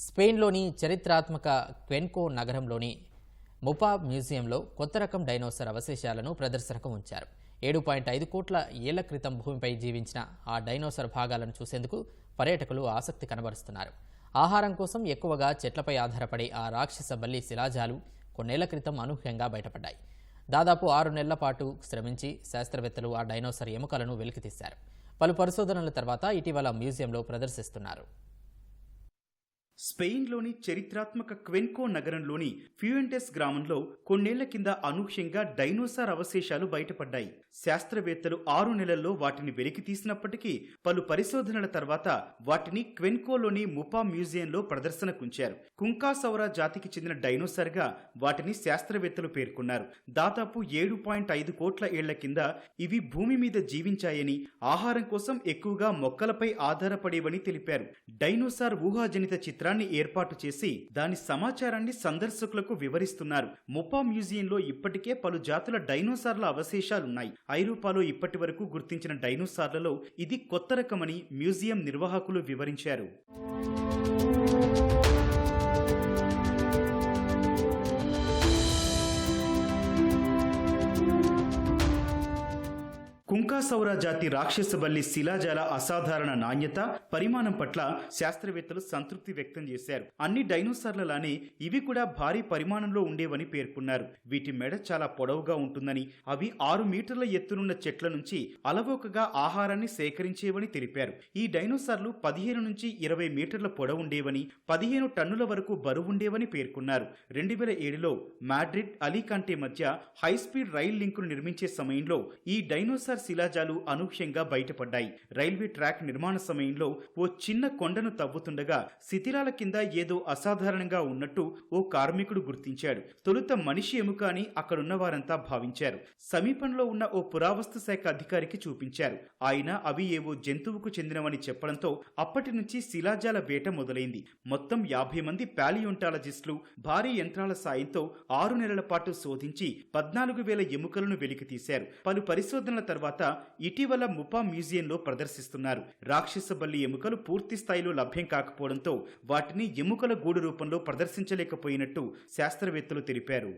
స్పెయిన్లోని చరిత్రాత్మక క్వెన్కో నగరంలోని ముపా మ్యూజియంలో కొత్త రకం డైనోసర్ అవశేషాలను ప్రదర్శనకు ఉంచారు. ఏడు పాయింట్ ఐదు కోట్ల ఏళ్ళ క్రితం భూమిపై జీవించిన ఆ డైనోసర్ భాగాలను చూసేందుకు పర్యాటకులు ఆసక్తి కనబరుస్తున్నారు. ఆహారం కోసం ఎక్కువగా చెట్లపై ఆధారపడే ఆ రాక్షస బల్లి శిలాజాలు కొన్నేళ్ళ క్రితం అనూహ్యంగా బయటపడ్డాయి. దాదాపు ఆరు నెలల పాటు శ్రమించి శాస్త్రవేత్తలు ఆ డైనోసర్ ఎముకలను వెలికితీశారు. పలు పరిశోధనల తర్వాత ఇటీవల మ్యూజియంలో ప్రదర్శిస్తున్నారు. స్పెయిన్లోని చరిత్రాత్మక క్వెన్కో నగరంలోని ఫ్యూయెంటెస్ గ్రామంలో కొన్నేళ్ళ కింద అనూహ్యంగా డైనోసార్ అవశేషాలు బయటపడ్డాయి. శాస్త్రవేత్తలు ఆరు నెలల్లో వాటిని వెలికి తీసినప్పటికీ పలు పరిశోధనల తర్వాత వాటిని క్వెన్కోలోని ముపా మ్యూజియంలో ప్రదర్శనకుంచారు. కుంకాసౌరా జాతికి చెందిన డైనోసార్గా వాటిని శాస్త్రవేత్తలు పేర్కొన్నారు. దాదాపు ఏడు పాయింట్ ఐదు కోట్ల ఏళ్ళ కింద ఇవి భూమి మీద జీవించాయని ఆహారం కోసం ఎక్కువగా మొక్కలపై ఆధారపడేవని తెలిపారు. డైనోసార్ ఊహాజనిత చిత్రాన్ని ఏర్పాటు చేసి దాని సమాచారాన్ని సందర్శకులకు వివరిస్తున్నారు. ముపా మ్యూజియంలో ఇప్పటికే పలు జాతుల డైనోసార్ల అవశేషాలున్నాయి. ఐరోపాలో ఇప్పటి వరకు గుర్తించిన డైనోసార్లలో ఇది కొత్త రకమని మ్యూజియం నిర్వాహకులు వివరించారు. కుంకాసౌర జాతి రాక్షస బల్లి శిలాజాల అసాధారణ నాణ్యత పరిమాణం పట్ల శాస్త్రవేత్తలు సంతృప్తి వ్యక్తం చేశారు. అన్ని డైనోసార్లలానే ఇవి కూడా భారీ పరిమాణంలో ఉండేవని పేర్కొన్నారు. వీటి మెడ చాలా పొడవుగా ఉంటుందని అవి ఆరు మీటర్ల ఎత్తునున్న చెట్ల నుంచి అలవోకగా ఆహారాన్ని సేకరించేవని తెలిపారు. ఈ డైనోసార్లు పదిహేను నుంచి ఇరవై మీటర్ల పొడవుండేవని పదిహేను టన్నుల వరకు బరువుండేవని పేర్కొన్నారు. రెండు వేల ఏడులో మాడ్రిడ్ అలీకాంటే మధ్య హైస్పీడ్ రైల్ లింకును నిర్మించే సమయంలో ఈ డైనోసార్ శిలాజాలు అనూహ్యంగా బయటపడ్డాయి. రైల్వే ట్రాక్ నిర్మాణ సమయంలో ఓ చిన్న కొండను తవ్వుతుండగా శిథిలాల కింద ఏదో అసాధారణంగా ఉన్నట్టు ఓ కార్మికుడు గుర్తించాడు. తొలుత మనిషి ఎముక అని అక్కడున్న వారంతా భావించారు. సమీపంలో ఉన్న ఓ పురావస్తు శాఖ అధికారికి చూపించారు. ఆయన అవి ఏవో జంతువుకు చెందినవని చెప్పడంతో అప్పటి నుంచి శిలాజాల వేట మొదలైంది. మొత్తం యాభై మంది పాలియోంటాలజిస్టులు భారీ యంత్రాల సాయంతో ఆరు నెలల పాటు శోధించి పద్నాలుగు వేల ఎముకలను వెలికితీశారు. పలు పరిశోధనల తర్వాత తర్వాత ఇటీవల ముపా మ్యూజియంలో ప్రదర్శిస్తున్నారు. రాక్షస బల్లి ఎముకలు పూర్తి స్థాయిలో లభ్యం కాకపోవడంతో వాటిని ఎముకల గూడు రూపంలో ప్రదర్శించలేకపోయినట్టు శాస్త్రవేత్తలు తెలిపారు.